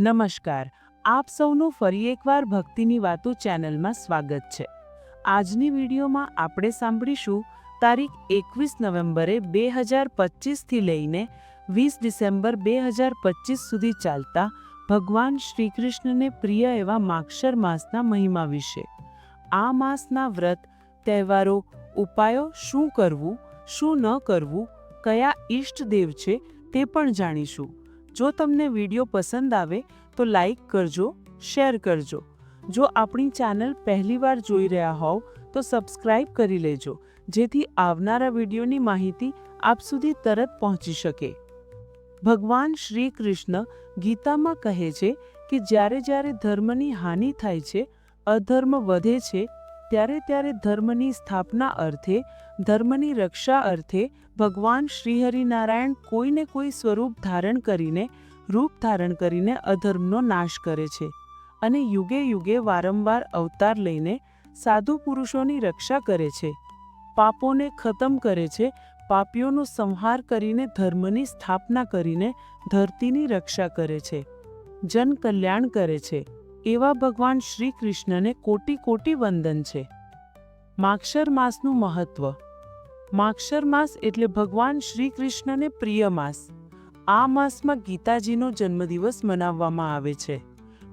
નમસ્કાર. આપ સૌનું ફરી એકવાર ભક્તિની વાતો ચેનલમાં સ્વાગત છે. આજની વિડીયોમાં આપણે સાંભળીશું તારીખ એકવીસ નવેમ્બરે બે હજાર પચીસથી લઈને વીસ ડિસેમ્બર બે હજાર પચીસ સુધી ચાલતા ભગવાન શ્રી કૃષ્ણને પ્રિય એવા માક્ષર માસના મહિમા વિશે. આ માસના વ્રત, તહેવારો, ઉપાયો શું કરવું, શું ન કરવું, કયા ઈષ્ટદેવ છે તે પણ જાણીશું. જો તમને વીડિયો પસંદ આવે તો લાઈક કરજો, શેર કરજો. જો આપણી ચેનલ પહેલીવાર જોઈ રહ્યા હોવ તો સબસ્ક્રાઇબ કરી લેજો, જેથી આવનારા વિડીયોની માહિતી આપ સુધી તરત પહોંચી શકે. ભગવાન શ્રી કૃષ્ણ ગીતામાં કહે છે કે જ્યારે જ્યારે ધર્મની હાનિ થાય છે, અધર્મ વધે છે ત્યારે ત્યારે ધર્મની સ્થાપના અર્થે, ધર્મની રક્ષા અર્થે ભગવાન શ્રીહરિનારાયણ કોઈને કોઈ સ્વરૂપ ધારણ કરીને, રૂપ ધારણ કરીને અધર્મનો નાશ કરે છે અને યુગે યુગે વારંવાર અવતાર લઈને સાધુ પુરુષોની રક્ષા કરે છે. પાપોને ખતમ કરે છે, પાપીઓનો સંહાર કરીને ધર્મની સ્થાપના કરીને ધરતીની રક્ષા કરે છે જન કલ્યાણ કરે છે. એવા ભગવાન શ્રી કૃષ્ણને કોટી કોટી વંદન છે. માક્ષર માસનું મહત્વ. માક્ષર માસ એટલે ભગવાન શ્રી કૃષ્ણને પ્રિય માસ. આ માસમાં ગીતાજીનો જન્મદિવસ મનાવવામાં આવે છે.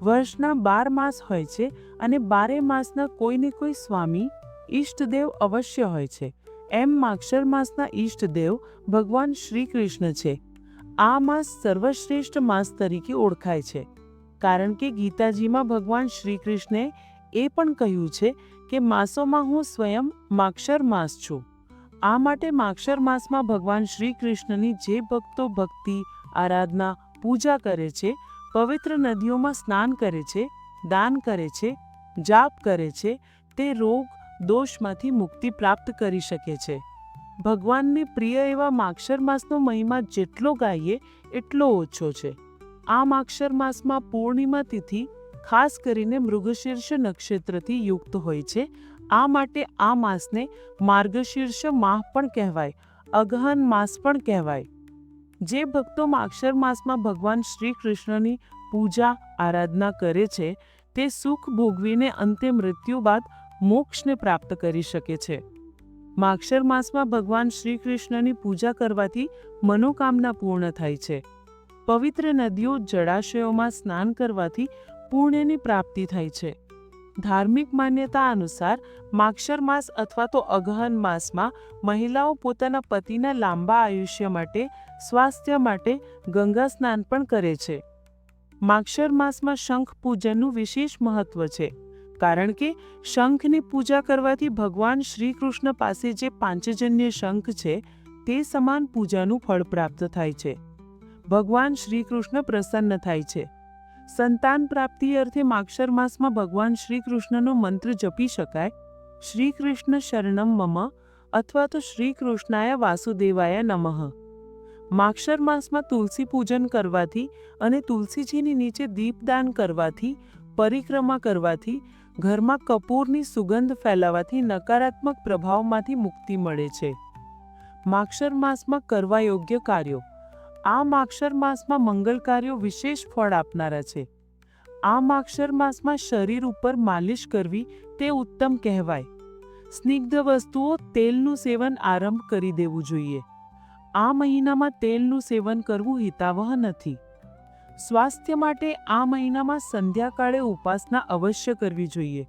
વર્ષના બાર માસ હોય છે અને બારે માસના કોઈને કોઈ સ્વામી, ઈષ્ટદેવ અવશ્ય હોય છે. એમ માક્ષર માસના ઈષ્ટદેવ ભગવાન શ્રી કૃષ્ણ છે. આ માસ સર્વશ્રેષ્ઠ માસ તરીકે ઓળખાય છે. કારણ કે ગીતાજીમાં ભગવાન શ્રી કૃષ્ણે એ પણ કહ્યું છે કે માસોમાં હું સ્વયં માક્ષર માસ છું. આ માટે માક્ષર માસમાં ભગવાન શ્રી કૃષ્ણની જે ભક્તો ભક્તિ, આરાધના, પૂજા કરે છે, પવિત્ર નદીઓમાં સ્નાન કરે છે, દાન કરે છે, જાપ કરે છે, તે રોગ, દોષમાંથી મુક્તિ પ્રાપ્ત કરી શકે છે. ભગવાનને પ્રિય એવા માક્ષર માસનો મહિમા જેટલો ગાઈએ, એટલો ઓછો છે. આ માક્ષર માસમાં પૂર્ણિમા તિથિ, ખાસ કરીને મૃગશીર્ષ નક્ષત્રથી યુક્ત હોય છે. આ માટે આ માસને માર્ગશીર્ષ માહ પણ કહેવાય, અગહન માસ પણ કહેવાય. જે ભક્તો માક્ષર માસમાં ભગવાન શ્રી કૃષ્ણની પૂજા, આરાધના કરે છે, તે સુખ ભોગવીને અંતે મૃત્યુ બાદ મોક્ષને પ્રાપ્ત કરી શકે છે. માક્ષર માસમાં ભગવાન શ્રી કૃષ્ણની પૂજા કરવાથી મનોકામના પૂર્ણ થાય છે. પવિત્ર નદીઓ જળાશયોમાં સ્નાન કરવાથી પુણ્યની પ્રાપ્તિ થાય છે. ધાર્મિક માન્યતા અનુસાર માક્ષર માસ અથવા તો અગહન માસમાં મહિલાઓ પોતાના પતિના લાંબા આયુષ્ય માટે, સ્વાસ્થ્ય માટે ગંગા સ્નાન પણ કરે છે. માક્ષર માસમાં શંખ પૂજનનું વિશેષ મહત્વ છે, કારણ કે શંખની પૂજા કરવાથી ભગવાન શ્રી કૃષ્ણ પાસે જે પાંચજન્ય શંખ છે, તે સમાન પૂજાનું ફળ પ્રાપ્ત થાય છે. ભગવાન શ્રી કૃષ્ણ પ્રસન્ન થાય છે. સંતાન પ્રાપ્તિ અર્થે માક્ષર માસમાં ભગવાન શ્રી કૃષ્ણનો મંત્ર જપી શકાય. શ્રી કૃષ્ણ શરણમ મમ અથવા તો શ્રી કૃષ્ણાય વાસુદેવાય નમઃ. માક્ષર માસમાં તુલસી પૂજન કરવાથી અને તુલસીજીની નીચે દીપદાન કરવાથી, પરિક્રમા કરવાથી, ઘરમાં કપૂરની સુગંધ ફેલાવાથી નકારાત્મક પ્રભાવમાંથી મુક્તિ મળે છે. માક્ષર માસમાં કરવા યોગ્ય કાર્યો આ માક્ષર માસમાં મંગલ કાર્યો વિશેષ ફળ આપનારા છે. આ માક્ષર માસમાં શરીર ઉપર માલિશ કરવી તે ઉત્તમ કહેવાય. સ્નિગ્ધ વસ્તુઓ તેલનું સેવન આરંભ કરી દેવું જોઈએ. આ મહિનામાં તેલનું સેવન કરવું હિતાવહ નથી. સ્વાસ્થ્ય માટે આ મહિનામાં સંધ્યાકાળે ઉપાસના અવશ્ય કરવી જોઈએ.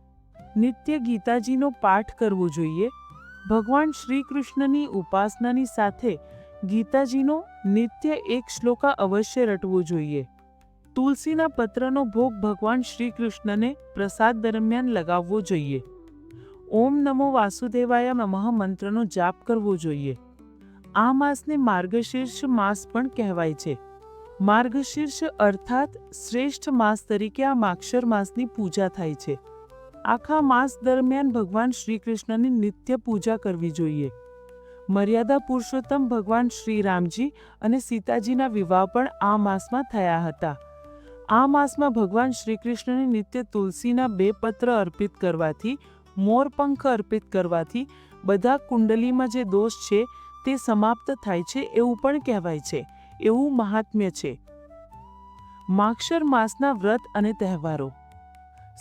નિત્ય ગીતાજીનો પાઠ કરવો જોઈએ. ભગવાન શ્રી કૃષ્ણની ઉપાસનાની સાથે ગીતાજીનો નિત્ય એક શ્લોકા અવશ્ય રટવો જોઈએ. તુલસીના પત્રનો ભોગ ભગવાન શ્રી કૃષ્ણને પ્રસાદ દરમિયાન લગાવવો જોઈએ. ઓમ નમો વાસુદેવાય નમઃ મંત્રનો જાપ કરવો જોઈએ. આ માસને માર્ગશીર્ષ માસ પણ કહેવાય છે. માર્ગશીર્ષ અર્થાત શ્રેષ્ઠ માસ તરીકે આ માક્ષર માસની પૂજા થાય છે. આખા માસ દરમિયાન ભગવાન શ્રી કૃષ્ણની નિત્ય પૂજા કરવી જોઈએ. મર્યાદા પુરુષોત્તમ ભગવાન શ્રી રામજી અને સીતાજીના વિવાહ પણ આ માસમાં થયા હતા. આ માસમાં ભગવાન શ્રી કૃષ્ણને નિત્ય તુલસીના બે પત્ર અર્પિત કરવાથી મોરપંખ અર્પિત કરવાથી બધા કુંડલીમાં જે દોષ છે તે સમાપ્ત થાય છે એવું પણ કહેવાય છે, એવું મહાત્મ્ય છે. માક્ષર માસના વ્રત અને તહેવારો.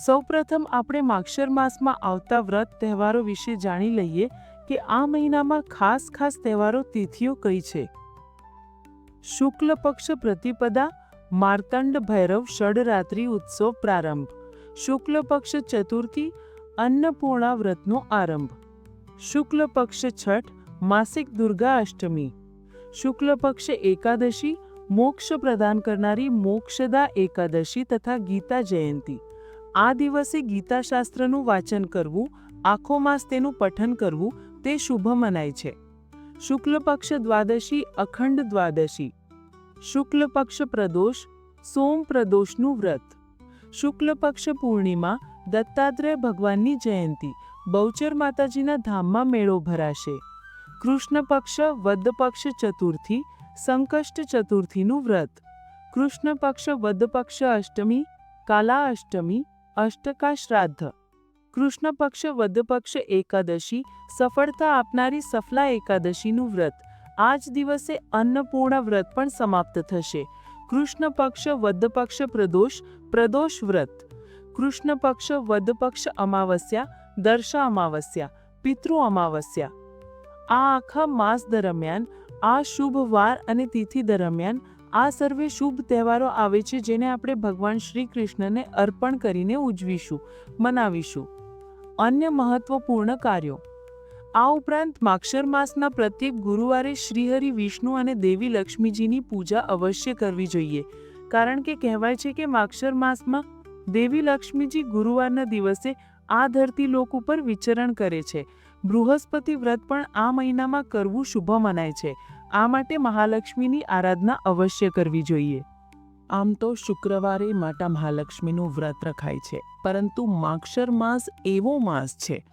સૌપ્રથમ આપણે માક્ષર માસમાં આવતા વ્રત તહેવારો વિશે જાણી લઈએ કે આ મહિનામાં ખાસ ખાસ તહેવારો તિથિઓ કઈ છે? શુક્લ પક્ષ પ્રતિપદા, માર્તંડ ભૈરવ ષડરાત્રિ ઉત્સવ પ્રારંભ. શુક્લ પક્ષ ચતુર્થી, અન્નપૂર્ણા વ્રતનો આરંભ. શુક્લ પક્ષ છઠ, માસિક દુર્ગા અષ્ટમી. શુક્લ પક્ષ એકાદશી, મોક્ષ પ્રદાન કરનારી મોક્ષદા એકાદશી તથા ગીતા જયંતી. આ દિવસે ગીતાશાસ્ત્રનું વાંચન કરવું, આખો માસ તેનું પઠન કરવું તે શુભ મનાય છે. શુક્લ પક્ષ દ્વાદશી અખંડ દ્વાદશી. શુક્લ પક્ષ પ્રદોષ, સોમ પ્રદોષનું વ્રત. શુક્લ પક્ષ પૂર્ણિમા, દત્તાત્રેય ભગવાનની જયંતી, બહુચર માતાજીના ધામમાં મેળો ભરાશે. કૃષ્ણ પક્ષ, વદ પક્ષ ચતુર્થી, સંકષ્ટ ચતુર્થીનું વ્રત. કૃષ્ણ પક્ષ, વદ પક્ષ અષ્ટમી, કાલા અષ્ટમી, અષ્ટકા શ્રાદ્ધ. કૃષ્ણ પક્ષ વદ પક્ષ એકાદશી, સફળતા આપનારી સફલા એકાદશીનું વ્રત. આ જ દિવસે અન્નપૂર્ણા વ્રત પણ સમાપ્ત થશે. કૃષ્ણ પક્ષ વદ પક્ષ પ્રદોષ પ્રદોષ વ્રત. કૃષ્ણ પક્ષ વદ પક્ષ અમાવસ્યા, દર્શા અમાવસ્યા, પિતૃ અમાવસ્યા. આ આખા માસ દરમિયાન, આ શુભ વાર અને તિથિ દરમિયાન, આ સર્વે શુભ તહેવારો આવે છે જેને આપણે ભગવાન શ્રી કૃષ્ણને અર્પણ કરીને ઉજવીશું, મનાવીશું. અન્ય મહત્વપૂર્ણ કાર્યો. આ ઉપરાંત માક્ષર માસના પ્રત્યેક ગુરુવારે શ્રીહરિ વિષ્ણુ અને દેવી લક્ષ્મીજીની પૂજા અવશ્ય કરવી જોઈએ. કારણ કે કહેવાય છે કે માક્ષર માસમાં દેવી લક્ષ્મીજી ગુરુવારના દિવસે આ ધરતી લોક ઉપર વિચરણ કરે છે. બૃહસ્પતિ વ્રત પણ આ મહિનામાં કરવું શુભ મનાય છે. આ માટે મહાલક્ષ્મીની આરાધના અવશ્ય કરવી જોઈએ. આમ તો શુક્રવારે માતા મહાલક્ષ્મીનું વ્રત રખાય છે, પરંતુ માક્ષર માસ એવો માસ છે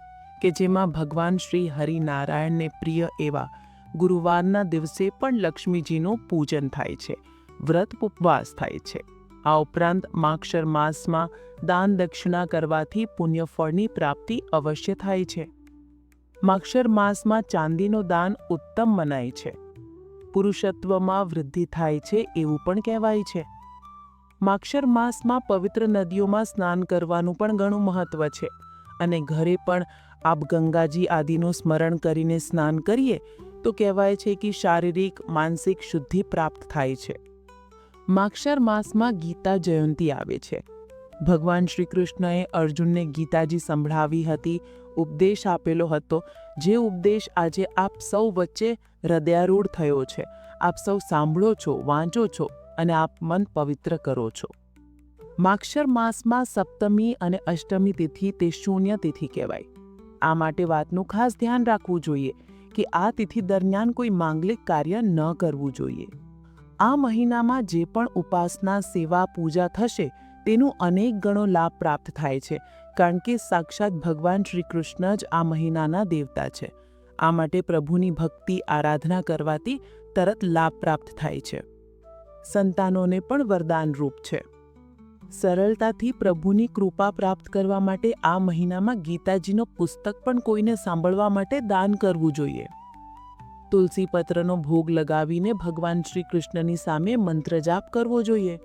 કે જેમાં ભગવાન શ્રી હરિનારાયણને પ્રિય એવા ગુરુવારના દિવસે પણ લક્ષ્મીજીનું પૂજન થાય છે, વ્રત ઉપવાસ થાય છે. આ ઉપરાંત માક્ષર માસમાં દાન દક્ષિણા કરવાથી પુણ્યફળની પ્રાપ્તિ અવશ્ય થાય છે. માક્ષર માસમાં ચાંદીનું દાન ઉત્તમ મનાય છે. પુરુષત્વમાં વૃદ્ધિ થાય છે એવું પણ કહેવાય છે. માક્ષર માસમાં પવિત્ર નદીઓમાં સ્નાન કરવાનું પણ ઘણું મહત્વ છે. અને ઘરે પણ આપ ગંગાજી આદિનું સ્મરણ કરીને સ્નાન કરીએ, તો કહેવાય છે કે શારીરિક, માનસિક શુદ્ધિ પ્રાપ્ત થાય છે. માક્ષર માસમાં ગીતા જયંતી આવે છે. ભગવાન શ્રી કૃષ્ણએ અર્જુનને ગીતાજી સંભળાવી હતી, ઉપદેશ આપેલો હતો, જે ઉપદેશ આજે આપ સૌ વચ્ચે હૃદયારૂઢ થયો છે. આપ સૌ સાંભળો છો, વાંચો છો. અને આપ મન પવિત્ર કરો છો. માક્ષર માસમાં સપ્તમી અને અષ્ટમી તિથિ તે શૂન્ય તિથિ કહેવાય. આ માટે વાતનું ખાસ ધ્યાન રાખવું જોઈએ કે આ તિથિ દરમિયાન કોઈ માંગલિક કાર્ય ન કરવું જોઈએ. આ મહિનામાં જે પણ ઉપાસના, સેવા, પૂજા થશે તેનું અનેક ગણો લાભ પ્રાપ્ત થાય છે, કારણ કે સાક્ષાત ભગવાન શ્રી કૃષ્ણ જ આ મહિનાના દેવતા છે. આ માટે પ્રભુની ભક્તિ, આરાધના કરવાથી તરત લાભ પ્રાપ્ત થાય છે. સંતાનોને પણ વરદાન રૂપ છે. સરળતાથી પ્રભુની કૃપા પ્રાપ્ત કરવા માટે આ મહિનામાં ગીતાજીનો પુસ્તક પણ કોઈને સાંભળવા માટે દાન કરવું જોઈએ. તુલસી પત્રનો ભોગ લગાવીને ભગવાન શ્રી કૃષ્ણની સામે મંત્ર જાપ કરવો જોઈએ.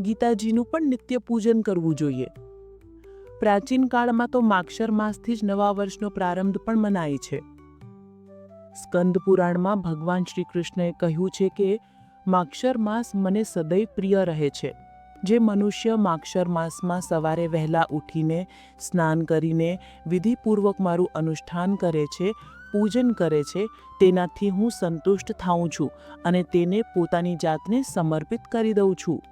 ગીતાજીનું પણ નિત્ય પૂજન કરવું જોઈએ. પ્રાચીન કાળમાં તો માક્ષર માસથી જ નવા વર્ષનો પ્રારંભ પણ મનાય છે. સ્કંદ પુરાણમાં ભગવાન શ્રી કૃષ્ણએ કહ્યું છે કે માક્ષર માસ મને સદૈવ પ્રિય રહે છે. જે મનુષ્ય માક્ષર માસમાં સવારે વહેલા ઉઠીને સ્નાન કરીને વિધિપૂર્વક મારું અનુષ્ઠાન કરે છે, પૂજન કરે છે, તેનાથી હું સંતુષ્ટ થાઉં છું અને તેને પોતાની જાતને સમર્પિત કરી દઉં છું.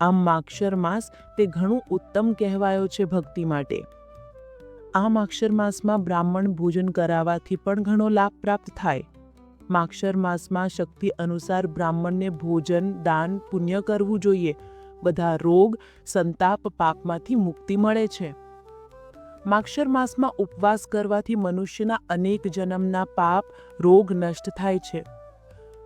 આમ માક્ષર માસ તે ઘણું ઉત્તમ કહેવાયો છે ભક્તિ માટે. આ માક્ષર માસમાં બ્રાહ્મણ ભોજન કરાવવાથી પણ ઘણો લાભ પ્રાપ્ત થાય. માક્ષર માસમાં શક્તિ અનુસાર બ્રાહ્મણને ભોજન, દાન, પુણ્ય કરવું જોઈએ. બધા રોગ, સંતાપ પાપમાંથી મુક્તિ મળે છે. માક્ષર માસમાં ઉપવાસ કરવાથી મનુષ્યના અનેક જન્મના પાપ, રોગ નષ્ટ થાય છે.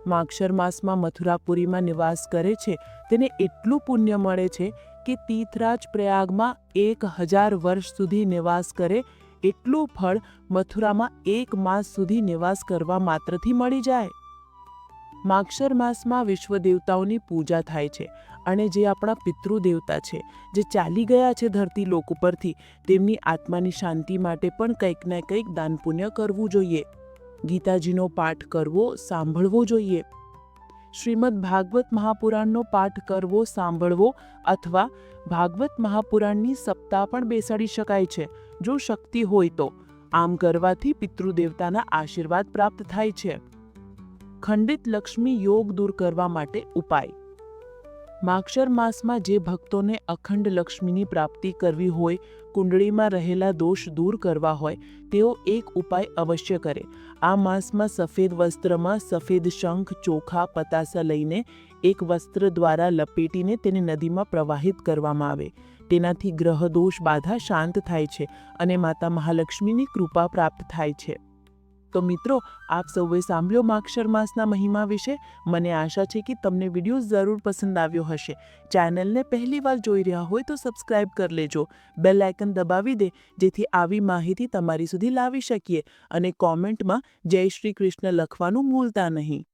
માક્ષર માસમાં મથુરાપુરીમાં નિવાસ કરે છે. તેને એટલું પુણ્ય મળે છે કે તીર્થરાજ પ્રયાગમાં એક હજાર વર્ષ સુધી નિવાસ કરે એટલું ફળ મથુરામાં એક માસ સુધી નિવાસ કરવા માત્રથી મળી જાય. માક્ષર માસમાં વિશ્વ દેવતાઓની પૂજા થાય છે અને જે આપણા પિતૃદેવતા છે, જે ચાલી ગયા છે ધરતી લોક ઉપરથી, તેમની આત્માની શાંતિ માટે પણ કંઈક ને કંઈક દાન પુણ્ય કરવું જોઈએ. ગીતાજીનો પાઠ કરવો, સાંભળવો જોઈએ. શ્રીમદ ભાગવત મહાપુરાણનો પાઠ કરવો, સાંભળવો અથવા ભાગવત મહાપુરાણની સપ્તાહ પણ બેસાડી શકાય છે. જો શક્તિ હોય તો. આમ કરવાથી પિતૃદેવતાના આશીર્વાદ પ્રાપ્ત થાય છે. ખંડિત લક્ષ્મી યોગ દૂર કરવા માટે ઉપાય. માક્ષર માસમાં જે ભક્તોને અખંડ લક્ષ્મીની પ્રાપ્તિ કરવી હોય, કુંડળીમાં રહેલા દોષ દૂર કરવા હોય, તેઓ એક ઉપાય અવશ્ય કરે. આ માસમાં સફેદ વસ્ત્રમાં સફેદ શંખ, ચોખા, પતાસા લઈને એક વસ્ત્ર દ્વારા લપેટીને તેને નદીમાં પ્રવાહિત કરવામાં આવે. તેનાથી ગ્રહ દોષ બાધા શાંત થાય છે અને માતા મહાલક્ષ્મીની કૃપા પ્રાપ્ત થાય છે. તો મિત્રો, આપ સૌએ સાંભળ્યો માક્ષર માસના મહિમા વિશે? મને આશા છે કે તમને વીડિયો જરૂર પસંદ આવ્યો હશે. ચેનલને પહેલી વાર જોઈ રહ્યા હોય તો સબસ્ક્રાઇબ કરી લેજો. બેલ આઇકન દબાવી દે, જેથી આવી માહિતી તમારી સુધી લાવી શકીએ અને કોમેન્ટમાં જય શ્રી કૃષ્ણ લખવાનું ભૂલતા નહીં.